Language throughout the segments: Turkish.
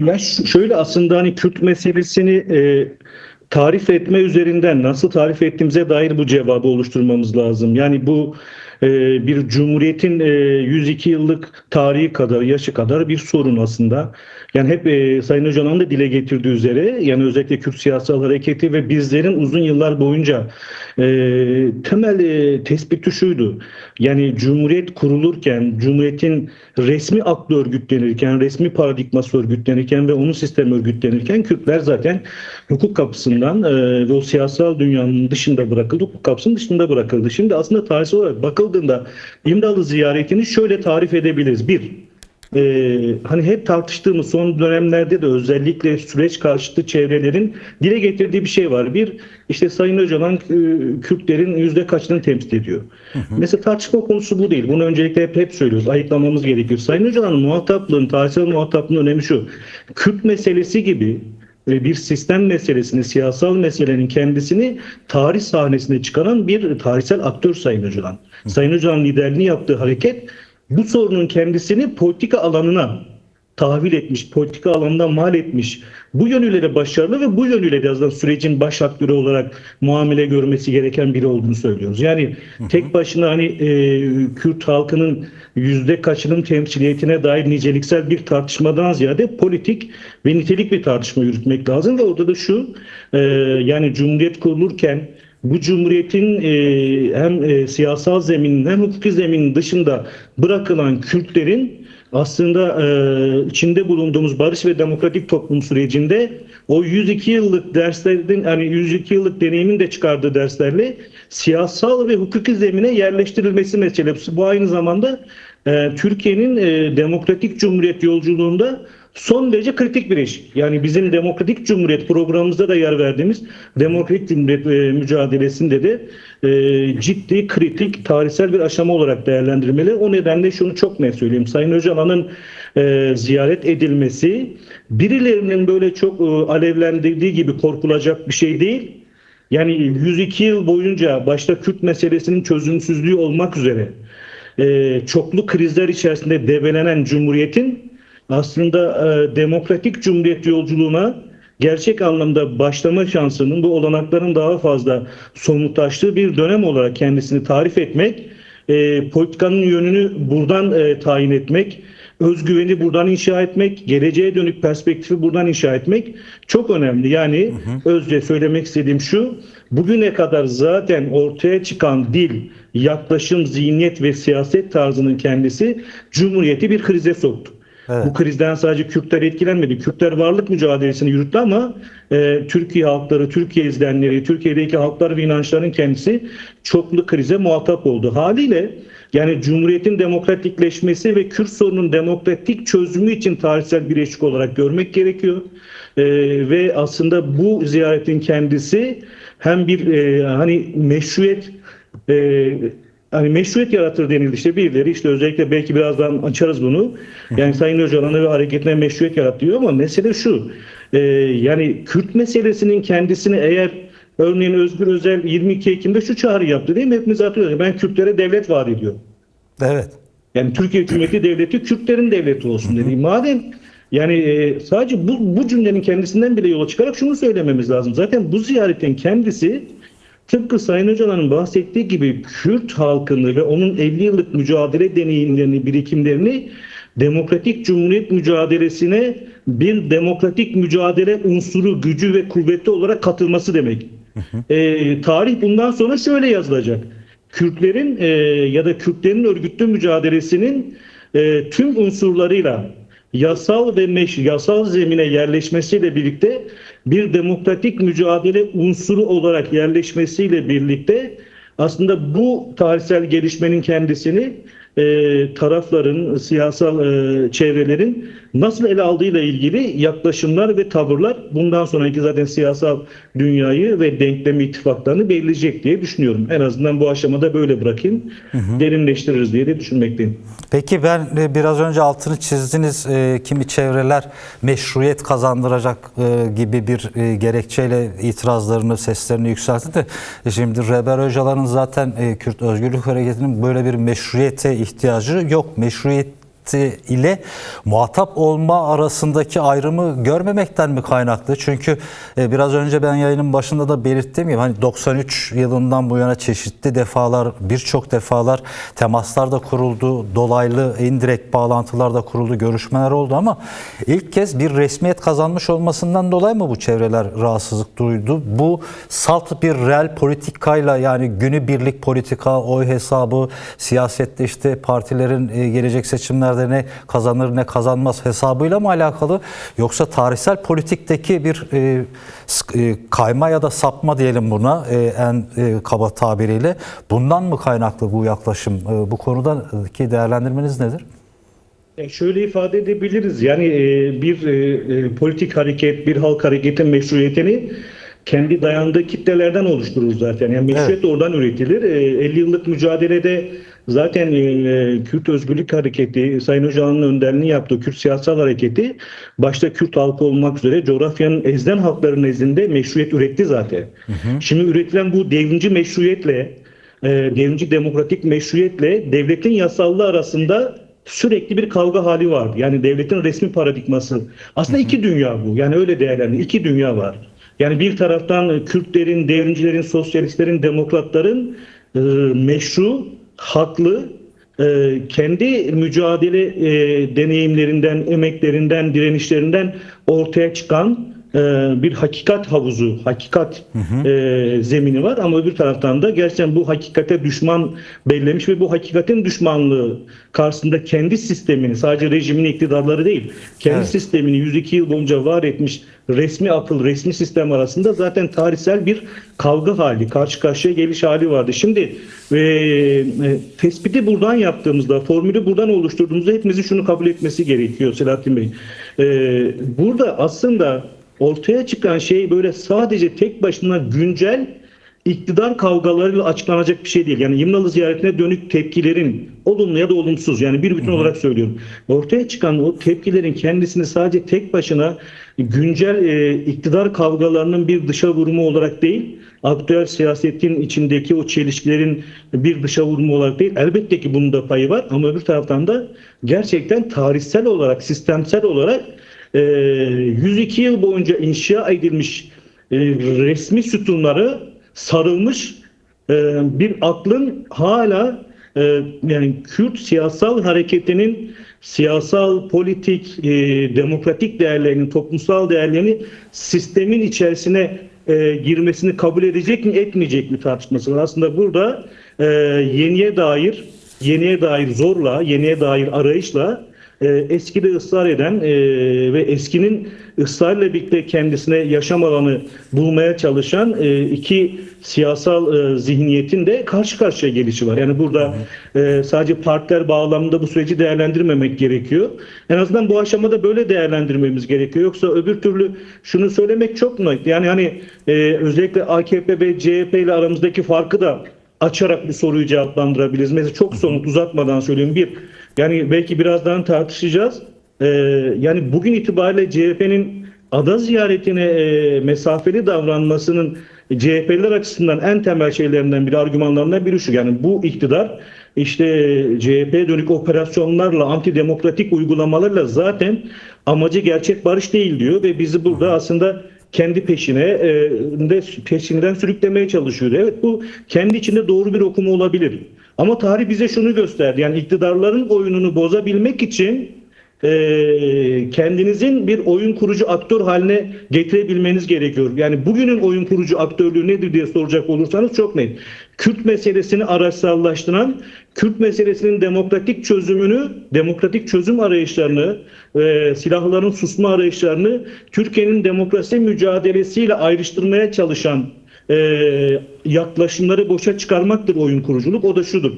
Ya şöyle aslında hani Kürt meselesini e, tarif etme üzerinden nasıl tarif ettiğimize dair bu cevabı oluşturmamız lazım. Yani bu e, bir cumhuriyetin e, 102 yıllık tarihi kadar, yaşı kadar bir sorun aslında. Yani hep e, Sayın Öcalan'ın da dile getirdiği üzere yani özellikle Kürt siyasal hareketi ve bizlerin uzun yıllar boyunca e, temel e, tespiti şuydu. Yani Cumhuriyet kurulurken, Cumhuriyet'in resmi aklı örgütlenirken, resmi paradigması örgütlenirken ve onun sistemi örgütlenirken Kürtler zaten hukuk kapısından e, ve o siyasal dünyanın dışında bırakıldı, hukuk kapısının dışında bırakıldı. Şimdi aslında tarihsel olarak bakıldığında İmralı ziyaretini şöyle tarif edebiliriz. Bir, ee, hani hep tartıştığımız son dönemlerde de özellikle süreç karşıtı çevrelerin dile getirdiği bir şey var. Bir işte Sayın Öcalan e, Kürtlerin yüzde kaçını temsil ediyor. Mesela tartışma konusu bu değil. Bunu öncelikle hep, hep söylüyoruz. Ayıklamamız gerekiyor. Sayın Öcalan'ın muhataplığın, tarihsel muhataplığın önemi şu. Kürt meselesi gibi e, bir sistem meselesini, siyasal meselenin kendisini tarih sahnesine çıkaran bir tarihsel aktör Sayın Öcalan. Sayın Öcalan'ın liderliğini yaptığı hareket bu sorunun kendisini politika alanına tahvil etmiş, politika alanına mal etmiş. Bu yönüyle de başarılı ve bu yönüyle de aslında sürecin baş aktörü olarak muamele görmesi gereken biri olduğunu söylüyoruz. Yani tek başına hani e, Kürt halkının yüzde kaçının temsiliyetine dair niceliksel bir tartışmadan ziyade politik ve nitelik bir tartışma yürütmek lazım ve orada da şu e, yani Cumhuriyet kurulurken bu cumhuriyetin e, hem e, siyasal zeminin hem hukuki zeminin dışında bırakılan Kürtlerin aslında e, içinde bulunduğumuz barış ve demokratik toplum sürecinde o 102 yıllık derslerin hani 102 yıllık deneyimin de çıkardığı derslerle siyasal ve hukuki zemine yerleştirilmesi meselesi. Bu aynı zamanda e, Türkiye'nin e, demokratik cumhuriyet yolculuğunda son derece kritik bir iş. Yani bizim Demokratik Cumhuriyet programımızda da yer verdiğimiz Demokratik Cumhuriyet e, mücadelesinde de e, ciddi, kritik, tarihsel bir aşama olarak değerlendirmeli. O nedenle şunu çok net söyleyeyim. Sayın Öcalan'ın e, ziyaret edilmesi birilerinin böyle çok e, alevlendirdiği gibi korkulacak bir şey değil. Yani 102 yıl boyunca başta Kürt meselesinin çözümsüzlüğü olmak üzere e, çoklu krizler içerisinde debelenen Cumhuriyet'in aslında e, demokratik cumhuriyet yolculuğuna gerçek anlamda başlama şansının bu olanakların daha fazla somutlaştığı bir dönem olarak kendisini tarif etmek, e, politikanın yönünü buradan e, tayin etmek, özgüveni buradan inşa etmek, geleceğe dönük perspektifi buradan inşa etmek çok önemli. Yani özce söylemek istediğim şu, bugüne kadar zaten ortaya çıkan dil, yaklaşım, zihniyet ve siyaset tarzının kendisi Cumhuriyeti bir krize soktu. Evet. Bu krizden sadece Kürtler etkilenmedi. Kürtler varlık mücadelesini yürüttü ama e, Türkiye halkları, Türkiye izleyenleri, Türkiye'deki halklar ve inançların kendisi çoklu krize muhatap oldu. Haliyle yani Cumhuriyet'in demokratikleşmesi ve Kürt sorunun demokratik çözümü için tarihsel bir eşik olarak görmek gerekiyor. E, ve aslında bu ziyaretin kendisi hem bir e, hani meşruiyet e, hani meşruiyet yaratır denildi işte birileri işte özellikle belki birazdan açarız bunu. Yani Sayın Öcalan'ı ve hareketine meşruiyet yarat diyor ama mesele şu. e, yani Kürt meselesinin kendisini eğer örneğin Özgür Özel 22 Ekim'de şu çağrı yaptı değil mi? Hepimiz hatırlıyoruz. Ben Kürtlere devlet vaat ediyorum. Evet. Yani Türkiye Cumhuriyeti Devleti Kürtlerin devleti olsun dedi. Madem yani e, sadece bu, bu cümlenin kendisinden bile yola çıkarak şunu söylememiz lazım. Zaten bu ziyaretin kendisi tıpkı Sayın Öcalan'ın bahsettiği gibi Kürt halkını ve onun 50 yıllık mücadele deneyimlerini, birikimlerini demokratik cumhuriyet mücadelesine bir demokratik mücadele unsuru, gücü ve kuvveti olarak katılması demek. E, tarih bundan sonra şöyle yazılacak. Kürtlerin e, ya da Kürtlerin örgütlü mücadelesinin e, tüm unsurlarıyla yasal ve meş, yasal zemine yerleşmesiyle birlikte bir demokratik mücadele unsuru olarak yerleşmesiyle birlikte aslında bu tarihsel gelişmenin kendisini e, tarafların, siyasal e, çevrelerin nasıl ele aldığıyla ilgili yaklaşımlar ve tavırlar bundan sonraki zaten siyasal dünyayı ve denklemi ittifaklarını belirleyecek diye düşünüyorum. En azından bu aşamada böyle bırakayım. Derinleştiririz diye de düşünmekteyim. Peki ben e, biraz önce altını çizdiniz. E, kimi çevreler meşruiyet kazandıracak e, gibi bir e, gerekçeyle itirazlarını, seslerini yükseltti de e, şimdi Reber Öcalan'ın zaten e, Kürt Özgürlük Hareketi'nin böyle bir meşruiyete ihtiyacı yok. Meşruiyet ile muhatap olma arasındaki ayrımı görmemekten mi kaynaklı? Çünkü e, biraz önce ben yayının başında da belirttiğim gibi hani 93 yılından bu yana çeşitli defalar birçok defalar temaslar da kuruldu, dolaylı indirekt bağlantılar da kuruldu, görüşmeler oldu ama ilk kez bir resmiyet kazanmış olmasından dolayı mı bu çevreler rahatsızlık duydu? Bu salt bir real politikayla yani günübirlik politika, oy hesabı, siyasette işte partilerin e, gelecek seçimlerde ne kazanır ne kazanmaz hesabıyla mı alakalı yoksa tarihsel politikteki bir e, e, kayma ya da sapma diyelim buna e, en e, kaba tabiriyle bundan mı kaynaklı bu yaklaşım? E, bu konudaki değerlendirmeniz nedir? E, Şöyle ifade edebiliriz. Yani e, bir e, politik hareket, bir halk hareketin meşruiyetini kendi dayandığı kitlelerden oluşturur zaten. Yani meşruiyet oradan üretilir. E, 50 yıllık mücadelede zaten e, Kürt Özgürlük Hareketi, Sayın Öcalan'ın önderliğini yaptığı Kürt Siyasal Hareketi başta Kürt halkı olmak üzere coğrafyanın ezden halkların nezdinde meşruiyet üretti zaten. Şimdi üretilen bu devrimci meşruiyetle e, devrimci demokratik meşruiyetle devletin yasallığı arasında sürekli bir kavga hali vardı. Yani devletin resmi paradigması. Aslında iki dünya bu. Yani öyle değerlendir. İki dünya var. Yani bir taraftan Kürtlerin, devrimcilerin, sosyalistlerin, demokratların e, meşru, haklı, e, kendi mücadele e, deneyimlerinden, emeklerinden, direnişlerinden ortaya çıkan bir hakikat havuzu, hakikat e, zemini var ama öbür taraftan da gerçekten bu hakikate düşman bellemiş ve bu hakikatin düşmanlığı karşısında kendi sistemini sadece rejimin iktidarları değil, kendi Evet. sistemini 102 yıl boyunca var etmiş resmi akıl, resmi sistem arasında zaten tarihsel bir kavga hali, karşı karşıya geliş hali vardı. Şimdi e, e, tespiti buradan yaptığımızda, formülü buradan oluşturduğumuzda hepimizin şunu kabul etmesi gerekiyor Selahattin Bey. E, burada aslında ortaya çıkan şey böyle sadece tek başına güncel iktidar kavgalarıyla açıklanacak bir şey değil. Yani İmralı ziyaretine dönük tepkilerin olumlu ya da olumsuz yani bir bütün olarak söylüyorum. Ortaya çıkan o tepkilerin kendisini sadece tek başına güncel e, iktidar kavgalarının bir dışa vurumu olarak değil, aktüel siyasetin içindeki o çelişkilerin bir dışa vurumu olarak değil. Elbette ki bunun da payı var ama öbür taraftan da gerçekten tarihsel olarak, sistemsel olarak 102 yıl boyunca inşa edilmiş e, resmi sütunları sarılmış e, bir aklın hala e, yani Kürt siyasal hareketinin siyasal, politik, demokratik değerlerini, toplumsal değerlerini sistemin içerisine girmesini kabul edecek mi, etmeyecek mi tartışması. Aslında burada yeniye dair, yeniye dair zorla, yeniye dair arayışla e, eskide ısrar eden e, ve eskinin ısrarla birlikte kendisine yaşam alanı bulmaya çalışan e, iki siyasal e, zihniyetin de karşı karşıya gelişi var. Yani burada e, sadece partiler bağlamında bu süreci değerlendirmemek gerekiyor. En azından bu aşamada böyle değerlendirmemiz gerekiyor. Yoksa öbür türlü şunu söylemek çok net. Yani hani e, özellikle AKP ve CHP ile aramızdaki farkı da açarak bu soruyu cevaplandırabiliriz. Mesela çok somut uzatmadan söyleyeyim. Bir, yani belki birazdan tartışacağız. Ee, yani bugün itibariyle CHP'nin ada ziyaretine e, mesafeli davranmasının CHP'liler açısından en temel şeylerinden biri, argümanlarından biri şu. Yani bu iktidar işte CHP'ye dönük operasyonlarla, antidemokratik uygulamalarla zaten amacı gerçek barış değil diyor ve bizi burada aslında kendi peşine e, de peşinden sürüklemeye çalışıyordu. Evet bu kendi içinde doğru bir okuma olabilir. Ama tarih bize şunu gösterdi. Yani iktidarların oyununu bozabilmek için e, kendinizin bir oyun kurucu aktör haline getirebilmeniz gerekiyor. Yani bugünün oyun kurucu aktörlüğü nedir diye soracak olursanız çok net. Kürt meselesini araçsallaştıran, Kürt meselesinin demokratik çözümünü, demokratik çözüm arayışlarını, e, silahların susma arayışlarını Türkiye'nin demokrasi mücadelesiyle ayrıştırmaya çalışan e, yaklaşımları boşa çıkarmaktır oyun kuruculuk. O da şudur.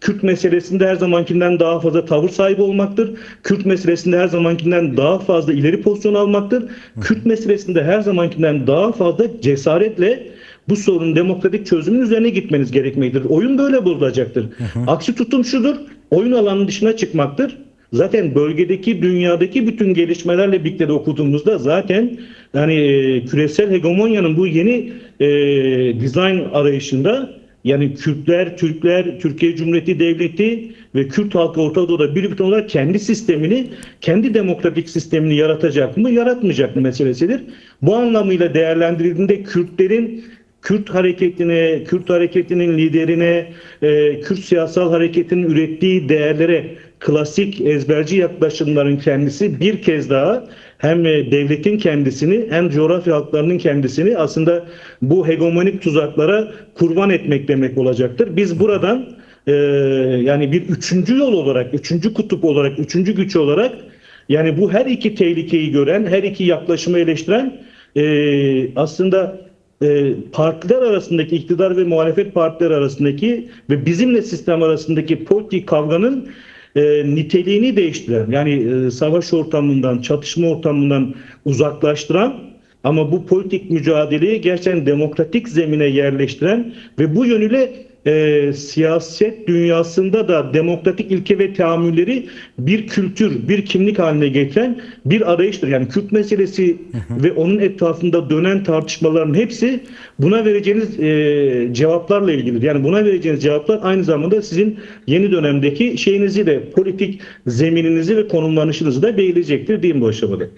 Kürt meselesinde her zamankinden daha fazla tavır sahibi olmaktır. Kürt meselesinde her zamankinden daha fazla ileri pozisyon almaktır. Kürt meselesinde her zamankinden daha fazla cesaretle bu sorunun demokratik çözümün üzerine gitmeniz gerekmektedir. Oyun böyle bozulacaktır. Aksi tutum şudur. Oyun alanının dışına çıkmaktır. Zaten bölgedeki, dünyadaki bütün gelişmelerle birlikte de okuduğumuzda zaten yani e, küresel hegemonyanın bu yeni e, dizayn arayışında yani Kürtler, Türkler, Türkiye Cumhuriyeti Devleti ve Kürt halkı Orta Doğu'da bir bütün olarak kendi sistemini, kendi demokratik sistemini yaratacak mı, yaratmayacak mı meselesidir. Bu anlamıyla değerlendirildiğinde Kürtlerin Kürt hareketine, Kürt hareketinin liderine, e, Kürt siyasal hareketinin ürettiği değerlere klasik ezberci yaklaşımların kendisi bir kez daha hem e, devletin kendisini hem coğrafya halklarının kendisini aslında bu hegemonik tuzaklara kurban etmek demek olacaktır. Biz buradan e, yani bir üçüncü yol olarak, üçüncü kutup olarak, üçüncü güç olarak yani bu her iki tehlikeyi gören, her iki yaklaşımı eleştiren e, aslında e, partiler arasındaki iktidar ve muhalefet partiler arasındaki ve bizimle sistem arasındaki politik kavganın e, niteliğini değiştiren yani e, savaş ortamından, çatışma ortamından uzaklaştıran ama bu politik mücadeleyi gerçekten demokratik zemine yerleştiren ve bu yönüyle e, siyaset dünyasında da demokratik ilke ve teamülleri bir kültür, bir kimlik haline getiren bir arayıştır. Yani Kürt meselesi ve onun etrafında dönen tartışmaların hepsi buna vereceğiniz e, cevaplarla ilgilidir. Yani buna vereceğiniz cevaplar aynı zamanda sizin yeni dönemdeki şeyinizi de politik zemininizi ve konumlanışınızı da belirleyecektir diyeyim bu aşamada.